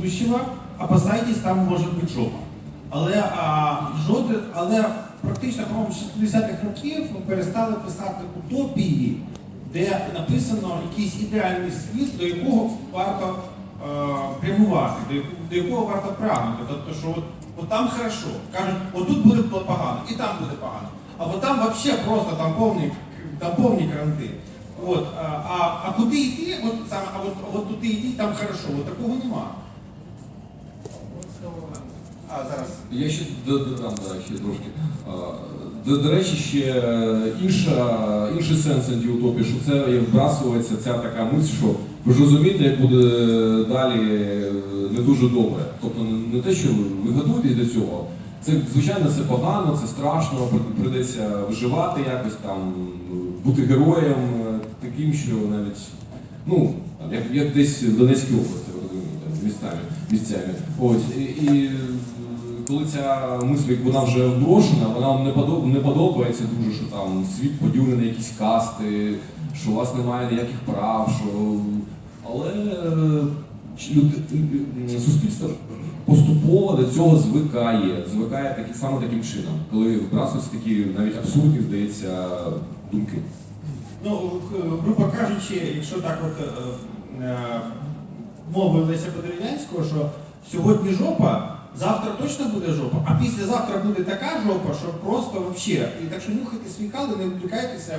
будущего, опасайтесь, там може бути жопа. Але, а, жоден, але практично, по-моєму, 60-х років ми перестали писати утопії, де написано якийсь ідеальний світ, до якого варто е, прямувати, до якого, до якого варто прагнути. Тобто, що от, от там хорошо, кажуть, отут буде погано, і там буде погано. А от там взагалі просто там повні, там повні кранти. От, а, а, а куди йти, от, саме, а от, от туди йти, там хорошо, от такого нема. А зараз. Я ще до- додам да, ще трошки. До, до речі, ще інша, інший сенс антиутопії, що це вбрасується ця така мисль, що ви ж розумієте, як буде далі е, не дуже добре. Тобто не- те, що ви готуєтесь до цього. Це звичайно це погано, це страшно, при- прийдеться виживати якось там, бути героєм, е, таким, що навіть ну, як, як десь в Донецькій області, містами, місцями. Ось, і, і коли ця мисль, як вона вже вброшена, вона не, подоб, не подобається дуже, що там світ поділений на якісь касти, що у вас немає ніяких прав, що. Але е, люди, е, суспільство поступово до цього звикає, звикає таки, саме таким чином, коли вбрасуються такі навіть абсурдні, здається, думки. Ну, грубо кажучи, якщо так от е, е, мовою Леся Подерев'янського, що сьогодні жопа, завтра точно буде жопа, а післязавтра буде така жопа, що просто вообще. І так що нюхайте свій кали, не відвлікайтеся.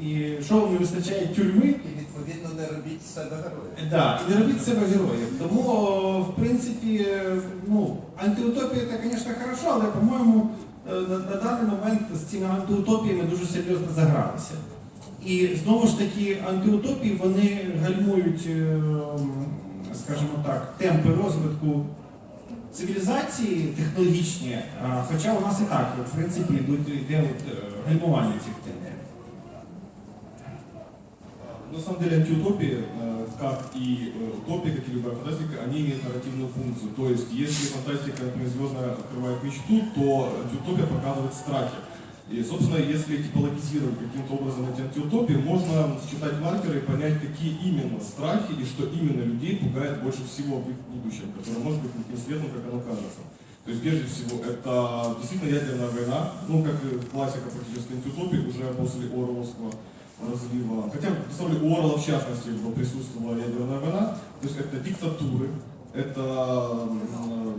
І що вам не вистачає тюрми, І відповідно не робіть себе героя. Да, і не робіть себе героїв. Тому, в принципі, е, ну, антиутопія це, звісно, хорошо, але, по-моєму, е, на, на даний момент з цими антиутопіями дуже серйозно загралися. І знову ж таки, антиутопії вони гальмують, е, скажімо так, темпи розвитку цивілізації технологічні, а, хоча у нас і так, в принципі, йдуть- йде от, е, гальмування цих темпів. На самом деле антиутопии, э, как и э, утопия, как и любая фантастика, они имеют нарративную функцию. То есть, если фантастика, например, звездная открывает мечту, то антиутопия показывает страхи. И, собственно, если типологизировать каким-то образом эти антиутопии, можно считать маркеры и понять, какие именно страхи и что именно людей пугает больше всего в их будущем, которое может быть не светлым, как оно кажется. То есть, прежде всего, это действительно ядерная война, ну, как и классика практически антиутопии, уже после Орловского разлива. Хотя, представлю, у Орла в частности присутствовала ядерная война. То есть это диктатуры, это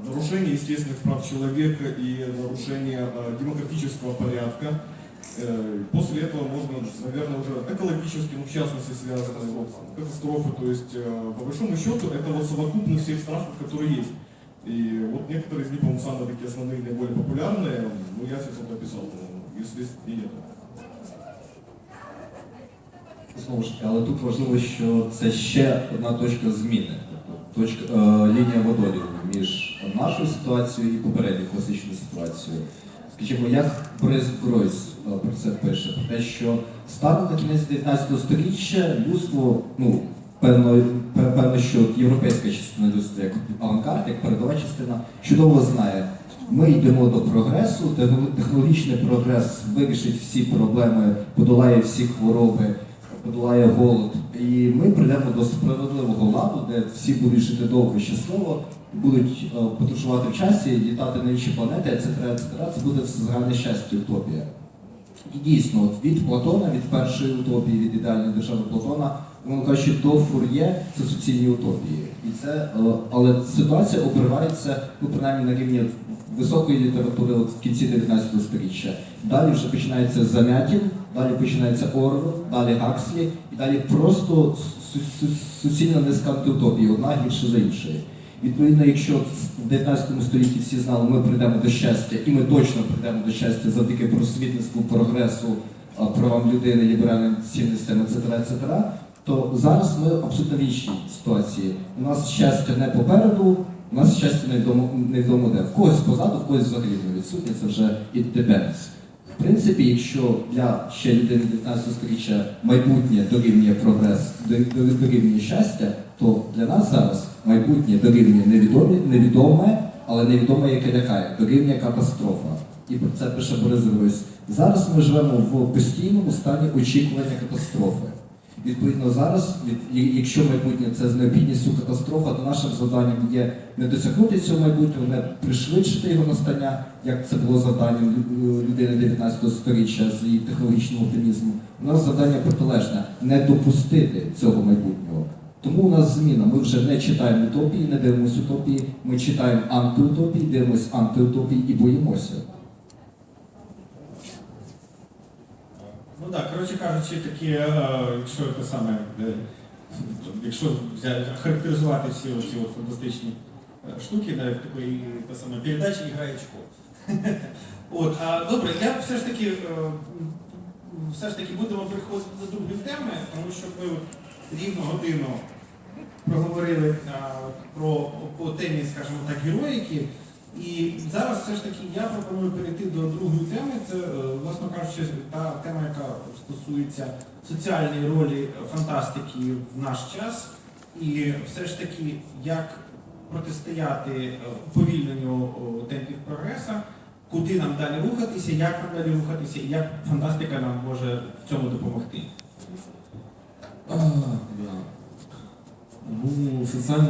нарушение естественных прав человека и нарушение э, демократического порядка. Э, После этого можно, наверное, уже экологически, ну, в частности, связанные вот, катастрофы. То есть, э, по большому счету, это вот совокупность всех страхов, которые есть. И вот некоторые из них, по-моему, самые такие основные, наиболее популярные, ну, я сейчас вот описал, по-моему, если и нет. Знову ж таки, але тут важливо, що це ще одна точка зміни, точка, е, лінія водорів між нашою ситуацією і попередньою класичною ситуацією. Скажімо, як Борис Гройс е, про це пише, про те, що станом на кінець 19 століття людство, ну, певно, певно, що європейська частина людства, як авангард, як передова частина, чудово знає. Ми йдемо до прогресу, техно- технологічний прогрес вирішить всі проблеми, подолає всі хвороби, подолає голод. І ми прийдемо до справедливого ладу, де всі будуть жити довго і щасливо, будуть е, подорожувати в часі, літати на інші планети, це etc. Це буде все загальне щастя, утопія. І дійсно, от від Платона, від першої утопії, від ідеальної держави Платона, воно каже, до Фур'є це суцільні утопії. І це, е, але ситуація обривається, ну принаймні на рівні високої літератури от в кінці 19 століття. Далі вже починається Замятін, далі починається Орвел, далі Гакслі, і далі просто су- су- суцільна низка антиутопії, одна гірше за іншою. Відповідно, якщо в 19 столітті всі знали, ми прийдемо до щастя, і ми точно прийдемо до щастя завдяки просвітництву, прогресу, правам людини, ліберальним цінностям, etc., etc., то зараз ми абсолютно в іншій ситуації. У нас щастя не попереду, у нас щастя невідомо, невідомо де. В когось позаду, в когось взагалі не відсутнє, це вже it depends. В принципі, якщо для ще людини 19 століття майбутнє дорівнює прогрес, дорівнює щастя, то для нас зараз майбутнє дорівнює невідомі, невідоме, але невідоме, яке лякає, дорівнює катастрофа. І про це пише Борис Гройс. Зараз ми живемо в постійному стані очікування катастрофи. Відповідно, зараз, якщо майбутнє це з необхідністю катастрофа, то нашим завданням є не досягнути цього майбутнього, не пришвидшити його настання, як це було завданням людини 19 століття з її технологічним оптимізмом. У нас завдання протилежне не допустити цього майбутнього. Тому у нас зміна. Ми вже не читаємо утопії, не дивимося утопії, ми читаємо антиутопії, дивимося антиутопії і боїмося. Так, коротше кажучи, такі, е, якщо те саме, е, якщо взяти, характеризувати всі ці фантастичні е, штуки, да, такої те саме передачі грає школ. От, а добре, я все ж таки все ж таки будемо переходити до другої теми, тому що ми рівно годину проговорили е, про по темі, скажімо так, героїки. І зараз все ж таки я пропоную перейти до другої теми. Це, е, власно кажучи, та тема, яка стосується соціальної ролі фантастики в наш час. І все ж таки, як протистояти е, уповільненню о, темпів прогресу, куди нам далі рухатися, як нам далі рухатися, і як фантастика нам може в цьому допомогти. Ну, социальная